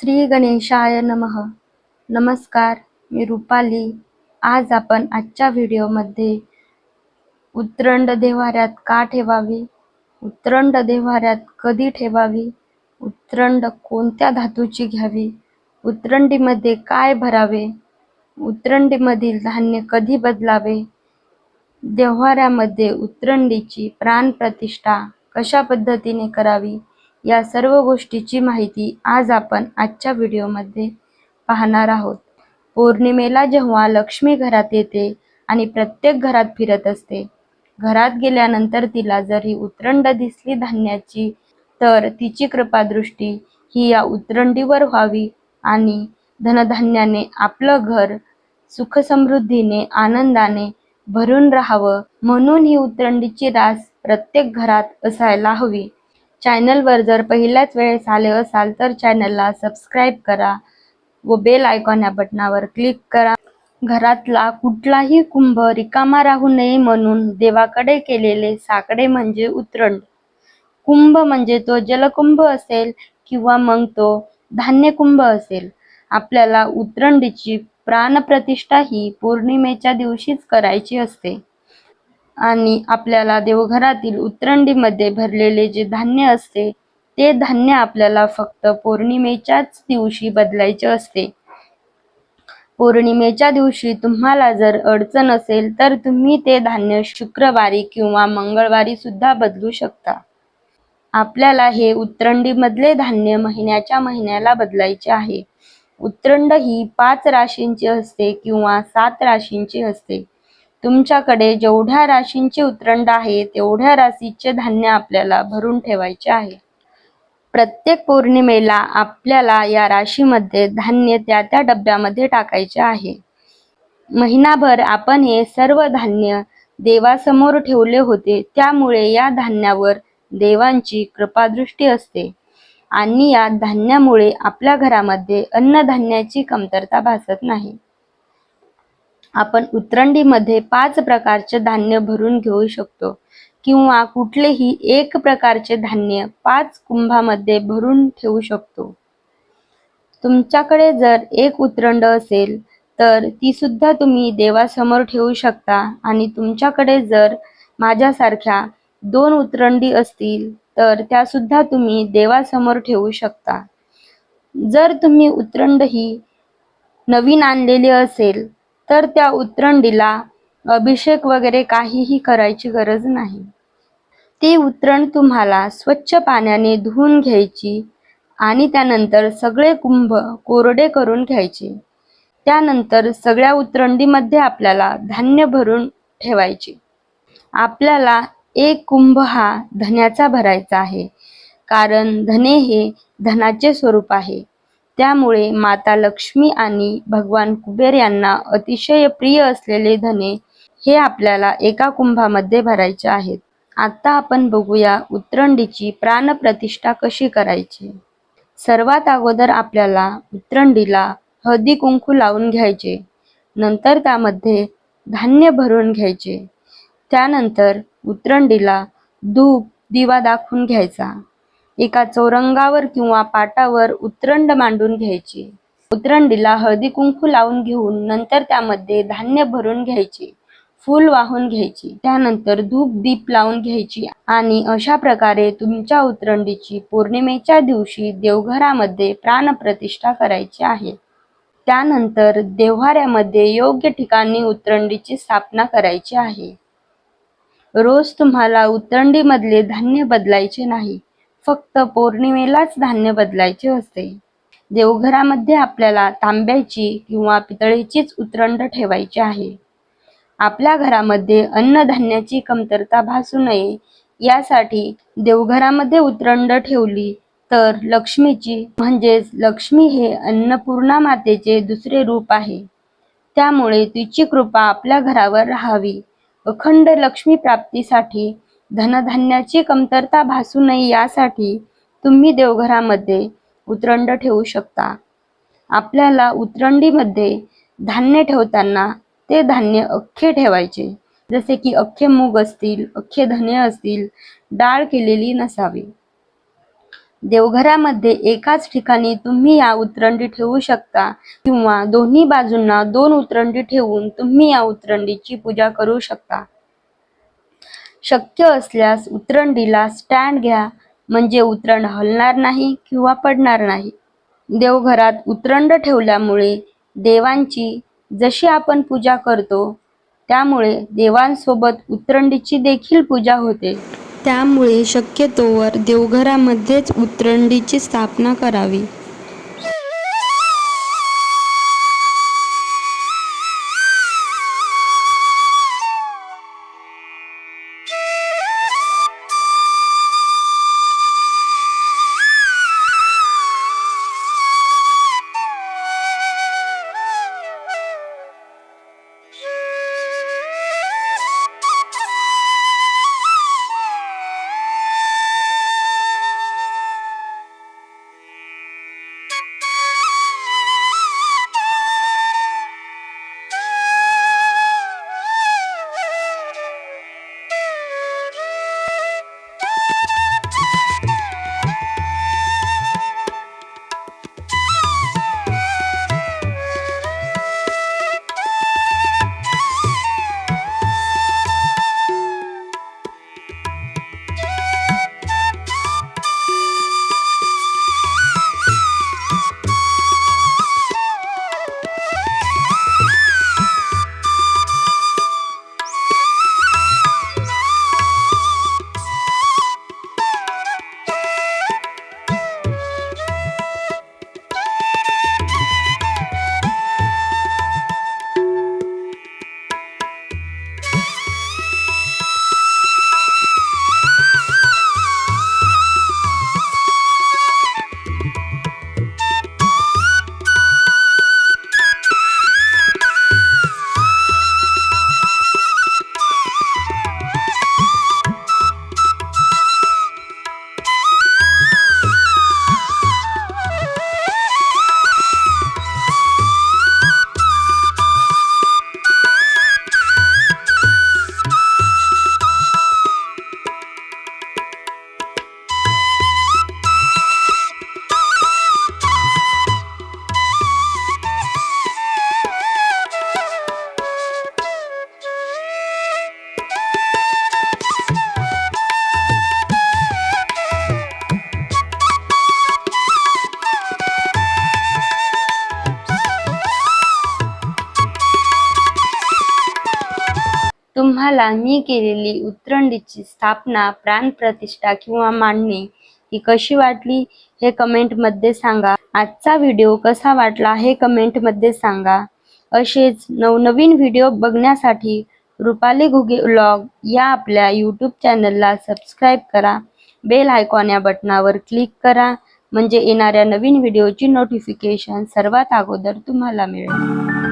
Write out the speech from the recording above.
श्री गणेशाय नमः. नमस्कार मी रुपाली. आज आपण आजच्या व्हिडिओमध्ये उत्तरंड देव्हाऱ्यात का ठेवावी? उत्तरंड देव्हाऱ्यात कधी ठेवावी? उत्तरंड कोणत्या धातूची घ्यावी? उतरंडीमध्ये काय भरावे? उतरंडीमधील धान्य कधी बदलावे? देव्हाऱ्यामध्ये उतरंडीची प्राणप्रतिष्ठा कशा पद्धतीने करावी? या सर्व गोष्टीची माहिती आज आपण आजच्या व्हिडिओमध्ये पाहणार आहोत. पौर्णिमेला जेव्हा लक्ष्मी घरात येते आणि प्रत्येक घरात फिरत असते घरात गेल्यानंतर तिला जरी उतरंड दिसली धान्याची तर तिची कृपादृष्टी ही या उतरंडीवर व्हावी आणि धनधान्याने आपलं घर सुखसमृद्धीने आनंदाने भरून राहावं म्हणून ही उतरंडीची रास प्रत्येक घरात असायला हवी. चॅनलवर जर पहिल्याच वेळेस आले असाल तर चॅनलला सबस्क्राईब करा व बेल आयकॉन या बटनावर क्लिक करा. घरातला कुठलाही कुंभ रिकामा राहू नये म्हणून देवाकडे केलेले साकडे म्हणजे उतरंड. कुंभ म्हणजे तो जलकुंभ असेल किंवा मग तो धान्य कुंभ असेल. आपल्याला उतरंडीची प्राणप्रतिष्ठा ही पौर्णिमेच्या दिवशीच करायची असते. आणि आपल्याला देवघरातील उतरंडीमध्ये भरलेले जे धान्य असते ते धान्य आपल्याला फक्त पौर्णिमेच्याच दिवशी बदलायचे असते. पौर्णिमेच्या दिवशी तुम्हाला जर अडचण असेल तर तुम्ही ते धान्य शुक्रवारी किंवा मंगळवारी सुद्धा बदलू शकता. आपल्याला हे उतरंडीमधले धान्य महिन्याच्या महिन्याला बदलायचे आहे. उतरंड ही पाच राशींची असते किंवा सात राशींची असते. तुमच्याकडे जेवढ्या राशींचे उतरंड आहे तेवढ्या राशीचे धान्य आपल्याला भरून ठेवायचे आहे. प्रत्येक पौर्णिमेला आपल्याला या राशीमध्ये धान्य त्या त्या डब्यामध्ये टाकायचे आहे. महिनाभर आपण हे सर्व धान्य देवासमोर ठेवले होते त्यामुळे या धान्यावर देवांची कृपादृष्टी असते आणि या धान्यामुळे आपल्या घरामध्ये अन्नधान्याची कमतरता भासत नाही. आपण उतरंडीमध्ये पाच प्रकारचे धान्य भरून घेऊ शकतो किंवा कुठलेही एक प्रकारचे धान्य पाच कुंभामध्ये भरून ठेवू शकतो. तुमच्याकडे जर एक उतरंड असेल तर ती सुद्धा तुम्ही देवासमोर ठेवू शकता आणि तुमच्याकडे जर माझ्यासारख्या दोन उतरंडी असतील तर त्या सुद्धा तुम्ही देवासमोर ठेवू शकता. जर तुम्ही उतरंड ही नवीन आणलेली असेल तर त्या उतरंडीला अभिषेक वगैरे काहीही करायची गरज नाही. ती उतरण तुम्हाला स्वच्छ पाण्याने धुवून घ्यायची आणि त्यानंतर सगळे कुंभ कोरडे करून घ्यायचे. त्यानंतर सगळ्या उतरंडीमध्ये आपल्याला धान्य भरून ठेवायचे. आपल्याला एक कुंभ हा धन्याचा भरायचा आहे. कारण धने हे धनाचे स्वरूप आहे. त्यामुळे माता लक्ष्मी आणि भगवान कुबेर यांना अतिशय प्रिय असलेले धने हे आपल्याला एका कुंभामध्ये भरायचे आहेत. आता आपण बघूया उतरंडीची प्राणप्रतिष्ठा कशी करायची. सर्वात अगोदर आपल्याला उतरंडीला हळदी कुंकू लावून घ्यायचे. नंतर त्यामध्ये धान्य भरून घ्यायचे. त्यानंतर उतरंडीला धूप दिवा दाखवून घ्यायचा. एका चौरंगावर किंवा पाटावर उतरंड मांडून घ्यायची. उतरंडीला हळदी कुंकू लावून घेऊन नंतर त्यामध्ये धान्य भरून घ्यायचे. फूल वाहून घ्यायची. त्यानंतर धूप दीप लावून घ्यायची आणि अशा प्रकारे तुमच्या उतरंडीची पौर्णिमेच्या दिवशी देवघरामध्ये प्राणप्रतिष्ठा करायची आहे. त्यानंतर देव्हाऱ्यामध्ये योग्य ठिकाणी उतरंडीची स्थापना करायची आहे. रोज तुम्हाला उतरंडीमधले धान्य बदलायचे नाही. फक्त पौर्णिमेलाच धान्य बदलायचे असते. देवघरामध्ये आपल्याला तांब्याची किंवा पितळेचीच उतरंड ठेवायची आहे. आपल्या घरामध्ये अन्नधान्याची कमतरता भासू नये यासाठी देवघरामध्ये उतरंड ठेवली तर लक्ष्मीची म्हणजेच लक्ष्मी हे अन्नपूर्णा मातेचे दुसरे रूप आहे. त्यामुळे तिची कृपा आपल्या घरावर राहावी. अखंड लक्ष्मी प्राप्तीसाठी धनधान्याची कमतरता भासू नये यासाठी तुम्ही देवघरामध्ये उतरंड ठेवू शकता. आपल्याला उतरंडीमध्ये धान्य ठेवताना ते धान्य अख्खे ठेवायचे. जसे की अख्खे मूग असतील अख्खे धने असतील डाळ केलेली नसावी. देवघरामध्ये एकाच ठिकाणी तुम्ही या उतरंडी ठेवू शकता किंवा दोन्ही बाजूंना दोन उतरंडी ठेवून तुम्ही या उतरंडीची पूजा करू शकता. शक्य असल्यास उतरंडीला स्टँड घ्या. म्हणजे उतरंड हलणार नाही किंवा पडणार नाही. देवघरात उतरंड ठेवल्यामुळे देवांची जशी आपण पूजा करतो त्यामुळे देवांसोबत उतरंडीची देखील पूजा होते. त्यामुळे शक्यतोवर देवघरामध्येच उतरंडीची स्थापना करावी. मी केलेली उतरंडीची स्थापना प्राणप्रतिष्ठा किंवा मांडणी ही कशी वाटली हे कमेंटमध्ये सांगा. आजचा व्हिडिओ कसा वाटला हे कमेंटमध्ये सांगा. असेच नवनवीन व्हिडिओ बघण्यासाठी रुपाली घुगे व्लॉग या आपल्या यूट्यूब चॅनलला सबस्क्राईब करा. बेल आयकॉन या बटनावर क्लिक करा. म्हणजे येणाऱ्या नवीन व्हिडिओची नोटिफिकेशन सर्वात अगोदर तुम्हाला मिळेल.